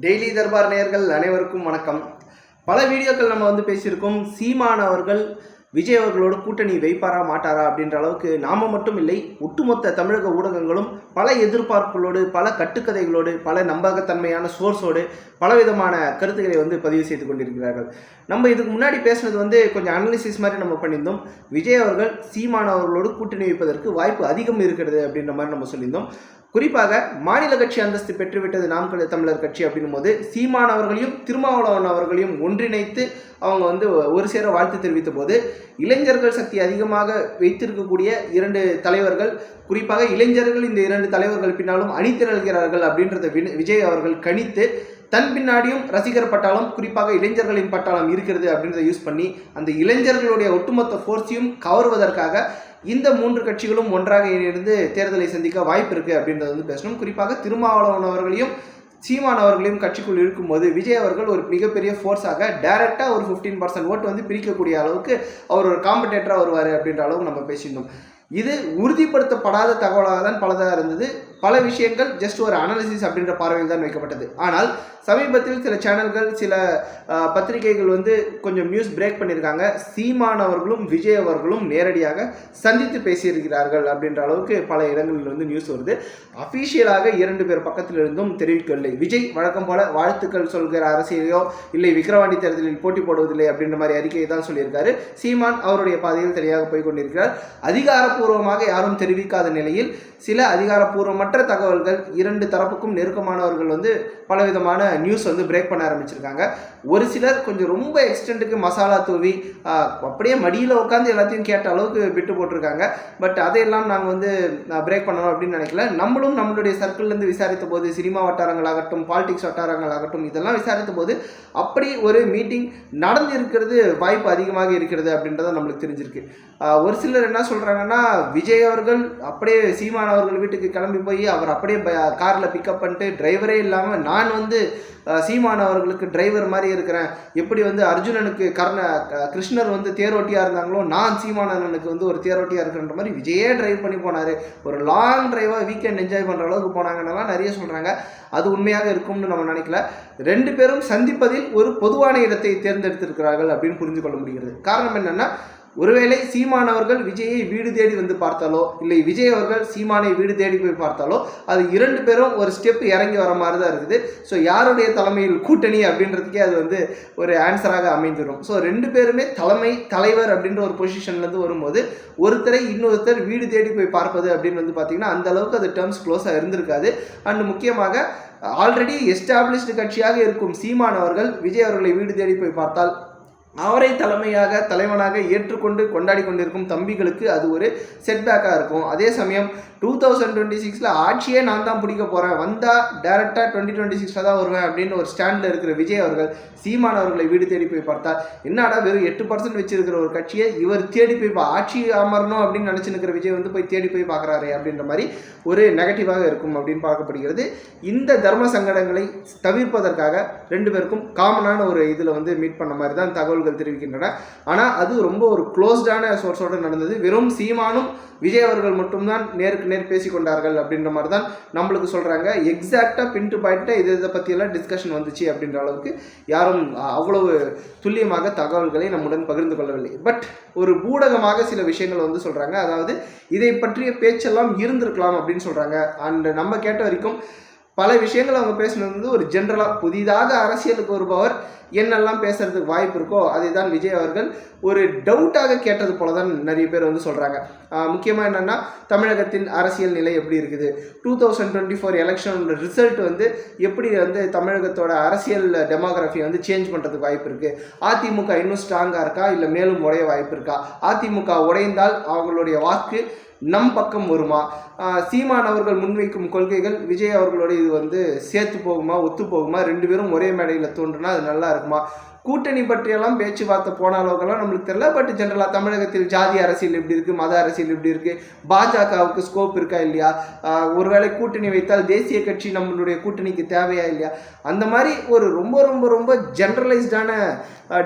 Daily Darbar நேயர்கள் அனைவருக்கும் வணக்கம். பல வீடியோக்கள் நம்ம வந்து பேசியிருக்கோம். சீமான் அவர்கள் விஜய் அவர்களோட கூட்டணி வைப்பாரா மாட்டாரா அப்படின்ற அளவுக்கு நாம மட்டும் இல்லை ஒட்டுமொத்த தமிழக ஊடகங்களும் பல எதிர்பார்ப்புகளோடு பல கட்டுக்கதைகளோடு பல நம்பகத்தன்மையான சோர்ஸோடு பலவிதமான கருத்துக்களை வந்து பதிவு செய்து கொண்டிருக்கிறார்கள். நம்ம இதுக்கு முன்னாடி பேசுனது வந்து கொஞ்சம் அனாலிசிஸ் மாதிரி நம்ம பண்ணியிருந்தோம். விஜய் அவர்கள் சீமான் அவர்களோடு கூட்டணி வைப்பதற்கு வாய்ப்பு அதிகம் இருக்கிறது அப்படின்ற மாதிரி நம்ம சொல்லியிருந்தோம். குறிப்பாக மாநில கட்சி அந்தஸ்து பெற்றுவிட்டது நாம் தமிழர் கட்சி அப்படின்னும் போது சீமான் அவர்களையும் திருமாவளவன் அவர்களையும் ஒன்றிணைத்து அவங்க வந்து ஒரு சேர வாழ்த்து தெரிவித்த போது இளைஞர்கள் சக்தி அதிகமாக வைத்திருக்கக்கூடிய இரண்டு தலைவர்கள் குறிப்பாக இளைஞர்கள் இந்த இரண்டு தலைவர்கள் பின்னாலும் அணிதிரள்கிறார்கள் அப்படின்றத வி- விஜய் அவர்கள் கணித்து தன் பின்னாடியும் ரசிகர் பட்டாளம் குறிப்பாக இளைஞர்களின் பட்டாளம் இருக்கிறது அப்படின்றத யூஸ் பண்ணி அந்த இளைஞர்களுடைய ஒட்டுமொத்த ஃபோர்ஸையும் கவருவதற்காக இந்த மூன்று கட்சிகளும் ஒன்றாக இணைந்து தேர்தலை சந்திக்க வாய்ப்பு இருக்குது அப்படின்றத வந்து பேசணும். குறிப்பாக திருமாவளவன் அவர்களையும் சீமான் அவர்களையும் கட்சிக்குள் இருக்கும்போது விஜய் அவர்கள் ஒரு மிகப்பெரிய ஃபோர்ஸாக டைரெக்டாக ஒரு ஃபிஃப்டீன் பர்சன்ட் ஓட்டு வந்து பிரிக்கக்கூடிய அளவுக்கு அவர் ஒரு காம்படேட்டராக வருவார் அப்படின்ற அளவுக்கு நம்ம பேசியிருந்தோம். இது உறுதிப்படுத்தப்படாத தகவலாக தான் பலதாக இருந்தது. பல விஷயங்கள் ஜஸ்ட் ஒரு அனாலிசிஸ் அப்படின்ற பார்வையில் தான் வைக்கப்பட்டது. ஆனால் சமீபத்தில் சில சேனல்கள் சில பத்திரிகைகள் வந்து கொஞ்சம் நியூஸ் பிரேக் பண்ணியிருக்காங்க. சீமான் அவர்களும் விஜய் அவர்களும் நேரடியாக சந்தித்து பேசியிருக்கிறார்கள் அப்படின்ற அளவுக்கு பல இடங்களில் வந்து நியூஸ் வருது. அஃபீஷியலாக இரண்டு பேர் பக்கத்திலிருந்தும் தெரிவிக்கவில்லை. விஜய் வழக்கம் போல வாழ்த்துக்கள் சொல்கிற அரசியலையோ இல்லை விக்ரவாண்டி தேர்தலில் போட்டி போடுவதில்லை அப்படின்ற மாதிரி அறிக்கையை தான் சொல்லியிருக்காரு. சீமான் அவருடைய பாதையில் தனியாக போய் கொண்டிருக்கிறார். அதிகாரப்பூர்வமாக யாரும் தெரிவிக்காத நிலையில் சில அதிகாரப்பூர்வமற்ற மற்ற தகவல்கள் இரண்டு தரப்புக்கும் நெருக்கமானவர்கள் வந்து பலவிதமான நியூஸ் வந்து பிரேக் பண்ண ஆரம்பிச்சிருக்காங்க. ஒரு சிலர் கொஞ்சம் ரொம்ப எக்ஸ்டெண்ட்டுக்கு மசாலா தூவி அப்படியே மடியில் உட்காந்து எல்லாத்தையும் கேட்ட அளவுக்கு விட்டு போட்டிருக்காங்க. பட் அதையெல்லாம் நாங்கள் வந்து பிரேக் பண்ணணும் அப்படின்னு நினைக்கல. நம்மளும் நம்மளுடைய சர்க்கிள்லேருந்து விசாரித்த போது சினிமா வட்டாரங்களாகட்டும் பாலிடிக்ஸ் வட்டாரங்களாகட்டும் இதெல்லாம் விசாரித்த போது அப்படி ஒரு மீட்டிங் நடந்து இருக்கிறது வாய்ப்பு அதிகமாக இருக்கிறது அப்படின்றத நம்மளுக்கு தெரிஞ்சிருக்கு. ஒரு சிலர் என்ன சொல்கிறாங்கன்னா விஜய் அவர்கள் அப்படியே சீமான் அவர்கள் வீட்டுக்கு கிளம்பி போய் அவர் அப்படியே காரில் பிக்கப் பண்ணிட்டு டிரைவரே இல்லாமல் நான் வந்து சீமான் அவர்களுக்கு டிரைவர் மாதிரி இருக்கிறேன். எப்படி வந்து அர்ஜுனனுக்கு கர்ண கிருஷ்ணர் வந்து தேரோட்டியாக இருந்தாங்களோ நான் சீமானனுக்கு வந்து ஒரு தேரோட்டியாக இருக்கிறன்ற மாதிரி விஜயே டிரைவ் பண்ணி போனார். ஒரு லாங் டிரைவாக வீக்கெண்ட் என்ஜாய் பண்ணுற அளவுக்கு போனாங்கன்னெல்லாம் நிறைய சொல்கிறாங்க அது உண்மையாக இருக்கும்னு நம்ம நினைக்கல. ரெண்டு பேரும் சந்திப்பதில் ஒரு பொதுவான இடத்தை தேர்ந்தெடுத்திருக்கிறார்கள் அப்படின்னு புரிந்து கொள்ள முடிகிறது. காரணம் என்னென்னா ஒருவேளை சீமான் அவர்கள் விஜயை வீடு தேடி வந்து பார்த்தாலோ இல்லை விஜய் அவர்கள் சீமானை வீடு தேடி போய் பார்த்தாலோ அது இரண்டு பேரும் ஒரு ஸ்டெப் இறங்கி வர மாதிரி தான் இருக்குது. ஸோ யாருடைய தலைமையில் கூட்டணி அப்படின்றதுக்கே அது வந்து ஒரு ஆன்சராக அமைந்துடும் ஸோ ரெண்டு பேருமே தலைமை தலைவர் அப்படின்ற ஒரு பொசிஷன்லேருந்து வரும்போது ஒருத்தரை இன்னொருத்தர் வீடு தேடி போய் பார்ப்பது அப்படின்னு வந்து பார்த்தீங்கன்னா அந்த அளவுக்கு அது டேர்ம்ஸ் க்ளோஸாக இருந்திருக்காது. அண்ட் முக்கியமாக ஆல்ரெடி எஸ்டாப்ளிஷ்டு கட்சியாக இருக்கும் சீமான் அவர்கள் விஜய் அவர்களை வீடு தேடி போய் பார்த்தால் அவரை தலைமையாக தலைவனாக ஏற்றுக்கொண்டு கொண்டாடி கொண்டிருக்கும் தம்பிகளுக்கு அது ஒரு செட்பேக்காக இருக்கும். அதே சமயம் டூ தௌசண்ட் டுவெண்ட்டி சிக்ஸில் ஆட்சியே நான் தான் பிடிக்க போகிறேன் வந்தால் டேரெக்டாக டுவெண்ட்டி டுவெண்ட்டி சிக்ஸில் தான் வருவேன் அப்படின்னு ஒரு ஸ்டாண்டில் இருக்கிற விஜய் அவர்கள் சீமான் அவர்களை வீடு தேடி போய் பார்த்தால் என்னடா வெறும் எட்டு பர்சன்ட் வச்சிருக்கிற ஒரு கட்சியை இவர் தேடி போய் ஆட்சி அமரணும் அப்படின்னு நினச்சி இருக்கிற விஜய் வந்து போய் தேடி போய் பார்க்குறாரு அப்படின்ற மாதிரி ஒரு நெகட்டிவாக இருக்கும் அப்படின்னு பார்க்கப்படுகிறது. இந்த தர்ம சங்கடங்களை தவிர்ப்பதற்காக ரெண்டு பேருக்கும் காமனான ஒரு இதில் வந்து மீட் பண்ண மாதிரி தான் தகவல் தகவல்கள் தெரிவிக்கின்றன. ஆனால் அது ரொம்ப ஒரு க்ளோஸ்டான சோர்ஸோடு நடந்தது. வெறும் சீமானும் விஜய் அவர்கள் மட்டும்தான் நேருக்கு நேர் பேசிக்கொண்டார்கள் அப்படின்ற மாதிரி தான் நம்மளுக்கு சொல்கிறாங்க எக்ஸாக்டாக பின் டு பாயிண்ட்டாக இது இதை பற்றியெல்லாம் டிஸ்கஷன் வந்துச்சு அப்படின்ற அளவுக்கு யாரும் அவ்வளவு துல்லியமாக தகவல்களை நம்முடன் பகிர்ந்து கொள்ளவில்லை. பட் ஒரு ஊடகமாக சில விஷயங்கள் வந்து சொல்கிறாங்க அதாவது இதை பற்றிய பேச்செல்லாம் இருந்திருக்கலாம் அப்படின்னு சொல்கிறாங்க அண்ட் நம்ம கேட்ட வரைக்கும் பல விஷயங்கள் அவங்க பேசினது வந்து ஒரு ஜென்ரலாக புதிதாக அரசியலுக்கு வருபவர் என்னெல்லாம் பேசுறதுக்கு வாய்ப்பு இருக்கோ அதை தான் விஜய் அவர்கள் ஒரு டவுட்டாக கேட்டது போல தான் நிறைய பேர் வந்து சொல்கிறாங்க முக்கியமாக என்னென்னா தமிழகத்தின் அரசியல் நிலை எப்படி இருக்குது? டூ தௌசண்ட் டுவெண்ட்டி ஃபோர் எலெக்ஷனோட ரிசல்ட் வந்து எப்படி வந்து தமிழகத்தோட அரசியல் டெமோகிராஃபியை வந்து சேஞ்ச் பண்ணுறதுக்கு வாய்ப்பு இருக்குது அதிமுக இன்னும் ஸ்ட்ராங்காக இருக்கா? இல்லை மேலும் உடைய வாய்ப்பு இருக்கா? அதிமுக உடைந்தால் அவங்களுடைய வாக்கு நம் பக்கம் வருமா? சீமான் அவர்கள் முன்வைக்கும் கொள்கைகள் விஜய் அவர்களோட இது வந்து சேர்த்து போகுமா ஒத்து போகுமா? ரெண்டு பேரும் ஒரே மேடையில் தோன்றுனா அது நல்லா இருக்குமா? கூட்டணி பற்றியெல்லாம் பேச்சுவார்த்தை போன அளவுக்கெல்லாம் நம்மளுக்கு தெரியல. பட் ஜென்ரலாக தமிழகத்தில் ஜாதி அரசியல் எப்படி இருக்குது மத அரசியல் எப்படி இருக்குது பாஜகவுக்கு ஸ்கோப் இருக்கா இல்லையா? ஒருவேளை கூட்டணி வைத்தால் தேசிய கட்சி நம்மளுடைய கூட்டணிக்கு தேவையா இல்லையா? அந்த மாதிரி ஒரு ரொம்ப ரொம்ப ரொம்ப ஜென்ரலைஸ்டான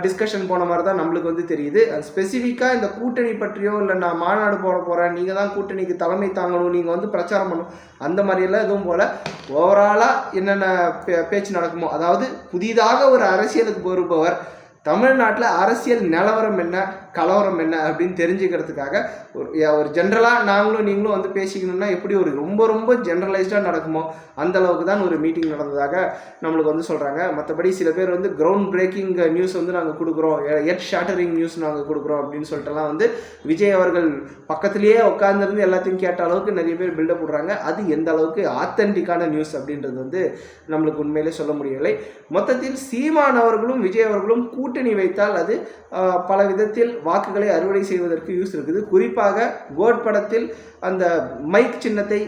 டிஸ்கஷன் போன மாதிரி தான் நம்மளுக்கு வந்து தெரியுது. ஸ்பெசிஃபிக்காக இந்த கூட்டணி பற்றியோ இல்லை நான் மாநாடு போட போகிறேன் நீங்கள் தான் கூட்டணிக்கு தலைமை தாங்கணும் நீங்கள் வந்து பிரச்சாரம் பண்ணணும். அந்த மாதிரியெல்லாம் எதுவும் போல். ஓவராலாக என்னென்ன பே பேச்சு நடக்குமோ அதாவது புதிதாக ஒரு அரசியலுக்கு வருபவர் தமிழ்நாட்டில் அரசியல் நிலவரம் என்ன கலவரம் என்ன அப்படின்னு தெரிஞ்சுக்கிறதுக்காக ஒரு ஒரு ஜென்ரலாக நாங்களும் நீங்களும் வந்து பேசிக்கணும்னா எப்படி ஒரு ரொம்ப ரொம்ப ஜென்ரலைஸ்டாக நடக்குமோ அந்த அளவுக்கு தான் ஒரு மீட்டிங் நடந்ததாக நம்மளுக்கு வந்து சொல்கிறாங்க மற்றபடி சில பேர் வந்து கிரவுண்ட் பிரேக்கிங் நியூஸ் வந்து நாங்கள் கொடுக்குறோம். எட் ஷாட்டரிங் நியூஸ் நாங்கள் கொடுக்குறோம் அப்படின்னு சொல்லிட்டுலாம் வந்து விஜய் அவர்கள் பக்கத்துலேயே உட்காந்துருந்து எல்லாத்தையும் கேட்ட அளவுக்கு நிறைய பேர் பில்டப் விடுறாங்க அது எந்த அளவுக்கு ஆத்தென்டிக்கான நியூஸ் அப்படின்றது வந்து நம்மளுக்கு உண்மையிலே சொல்ல முடியவில்லை. மொத்தத்தில் சீமான் அவர்களும் விஜய் அவர்களும் கூட்டணி வைத்தால் அது பல விதத்தில் வாக்குகளை அறுவடை செய்வதற்கு யூஸ் இருக்குது. குறிப்பாக கோட் படத்தில் அந்த மைக் சின்னத்தை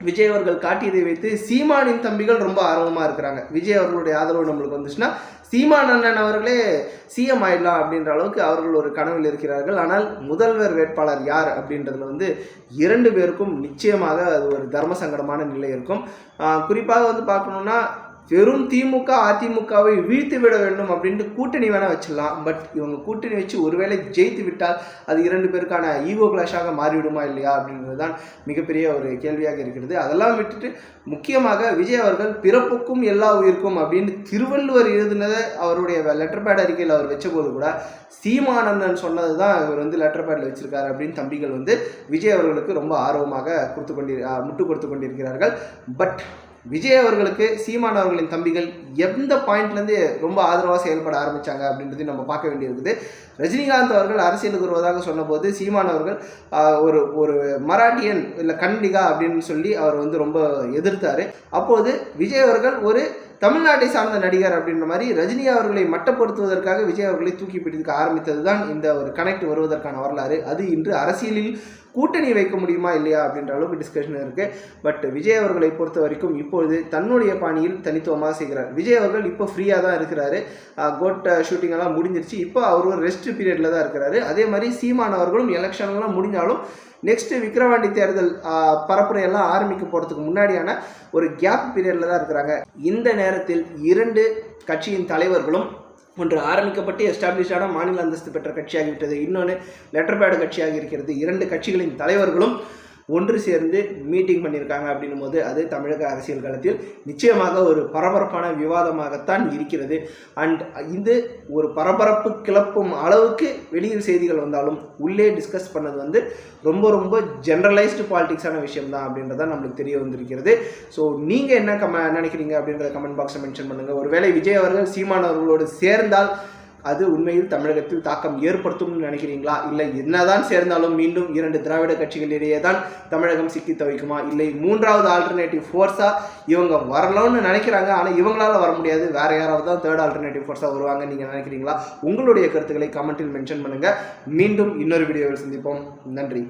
விஜய் அவர்கள் காட்டியதை வைத்து சீமானின் தம்பிகள் ரொம்ப ஆர்வமாக இருக்கிறாங்க. விஜய் அவர்களுடைய ஆதரவு நம்மளுக்கு வந்துச்சுன்னா சீமான் அண்ணன் அவர்களே சிஎம் ஆயிடலாம் அப்படின்ற அளவுக்கு அவர்கள் ஒரு கனவில் இருக்கிறார்கள். ஆனால் முதல்வர் வேட்பாளர் யார் அப்படின்றதுல வந்து இரண்டு பேருக்கும் நிச்சயமாக அது ஒரு தர்ம சங்கடமான நிலை இருக்கும். குறிப்பாக வந்து பார்க்கணுன்னா வெறும் திமுக அதிமுகவை வீழ்த்து விட வேண்டும் அப்படின்ட்டு கூட்டணி வேணால் வச்சிடலாம். பட் இவங்க கூட்டணி வச்சு ஒருவேளை ஜெயித்து விட்டால் அது இரண்டு பேருக்கான ஈகோ கிளாஷாக மாறிவிடுமா இல்லையா அப்படின்றது தான் மிகப்பெரிய ஒரு கேள்வியாக இருக்கிறது. அதெல்லாம் விட்டுட்டு முக்கியமாக விஜய் அவர்கள் பிறப்புக்கும் எல்லா உயிருக்கும் அப்படின்னு திருவள்ளுவர் எழுதினதை அவருடைய லெட்டர் பேட் அறிக்கையில் அவர் வச்சபோது கூட சீமானந்தன் சொன்னது தான் இவர் வந்து லெட்டர் பேடில் வச்சிருக்காரு அப்படின்னு தம்பிகள் வந்து விஜய் அவர்களுக்கு ரொம்ப ஆர்வமாக கொடுத்து கொண்டி முட்டு கொடுத்து கொண்டிருக்கிறார்கள். பட் விஜய் அவர்களுக்கு சீமான் அவர்களின் தம்பிகள் எந்த பாயிண்ட்லேருந்து ரொம்ப ஆதரவாக செயல்பட ஆரம்பித்தாங்க அப்படின்றதையும் நம்ம பார்க்க வேண்டியிருக்குது. ரஜினிகாந்த் அவர்கள் அரசியலுக்கு வருவதாக சொன்னபோது சீமான் அவர்கள் ஒரு ஒரு மராட்டியன் இல்லை கண்டிகா அப்படின்னு சொல்லி அவர் வந்து ரொம்ப எதிர்த்தார். அப்போது விஜய் அவர்கள் ஒரு தமிழ்நாட்டை சார்ந்த நடிகர் அப்படின்ற மாதிரி ரஜினி அவர்களை மட்டப்படுத்துவதற்காக விஜய் அவர்களை தூக்கி பிடிக்க ஆரம்பித்தது தான் இந்த ஒரு கனெக்ட் வருவதற்கான வரலாறு. அது இன்று அரசியலில் கூட்டணி வைக்க முடியுமா இல்லையா அப்படின்ற அளவுக்கு டிஸ்கஷன் இருக்குது பட் விஜய் அவர்களை பொறுத்த வரைக்கும் இப்பொழுது தன்னுடைய பாணியில் தனித்துவமாக செய்கிறார் விஜய் அவர்கள் இப்போ ஃப்ரீயாக தான் இருக்கிறாரு. கோட் ஷூட்டிங் எல்லாம் முடிஞ்சிருச்சு. இப்போ அவர் ஒரு ரெஸ்ட் பீரியடில் தான் இருக்கிறாரு. அதே மாதிரி சீமான் அவர்களும் எலெக்ஷன்லாம் முடிஞ்சாலும் நெக்ஸ்ட் விக்ரவாண்டி தேர்தல் பரப்புரையெல்லாம் ஆரம்பிக்க போகிறதுக்கு முன்னாடியான ஒரு கேப் பீரியடில் தான் இருக்கிறாங்க. இந்த நேரத்தில் இரண்டு கட்சியின் தலைவர்களும் ஒன்று ஆரம்பிக்கப்பட்டு எஸ்டாப்ளிஷான மாநில அந்தஸ்து பெற்ற கட்சியாகிவிட்டது. இன்னொன்று லெட்டர் பேடு கட்சியாக இருக்கிறது. இரண்டு கட்சிகளின் தலைவர்களும் ஒன்று சேர்ந்து மீட்டிங் பண்ணியிருக்காங்க அப்படின்னும் போது அது தமிழக அரசியல் களத்தில் நிச்சயமாக ஒரு பரபரப்பான விவாதமாகத்தான் இருக்கிறது. அண்ட் இது ஒரு பரபரப்பு கிளப்பும் அளவுக்கு வெளியில் செய்திகள் வந்தாலும் உள்ளே டிஸ்கஸ் பண்ணது வந்து ரொம்ப ரொம்ப ஜென்ரலைஸ்டு பாலிடிக்ஸான விஷயம் தான் அப்படின்றத நம்மளுக்கு தெரிய வந்திருக்கிறது. ஸோ நீங்கள் என்ன கம நினைக்கிறீங்க அப்படின்றத கமெண்ட் பாக்ஸில் மென்ஷன் பண்ணுங்கள் ஒருவேளை விஜய் அவர்கள் சீமான் அவர்களோடு சேர்ந்தால் அது உண்மையில் தமிழகத்தில் தாக்கம் ஏற்படுத்தும்னு நினைக்கிறீங்களா? இல்லை என்னதான் சேர்ந்தாலும் மீண்டும் இரண்டு திராவிட கட்சிகளிடையே தான் தமிழகம் சிக்கி தவிக்குமா? இல்லை மூன்றாவது ஆல்டர்னேட்டிவ் ஃபோர்ஸாக இவங்க வரலாம்னு நினைக்கிறாங்க ஆனால் இவங்களால வர முடியாது. வேற யாராவது தான் தேர்ட் ஆல்டர்னேட்டிவ் ஃபோர்ஸாக வருவாங்க நீங்கள் நினைக்கிறீங்களா? உங்களுடைய கருத்துக்களை கமெண்ட்டில் மென்ஷன் பண்ணுங்கள் மீண்டும் இன்னொரு வீடியோவில் சந்திப்போம். நன்றி.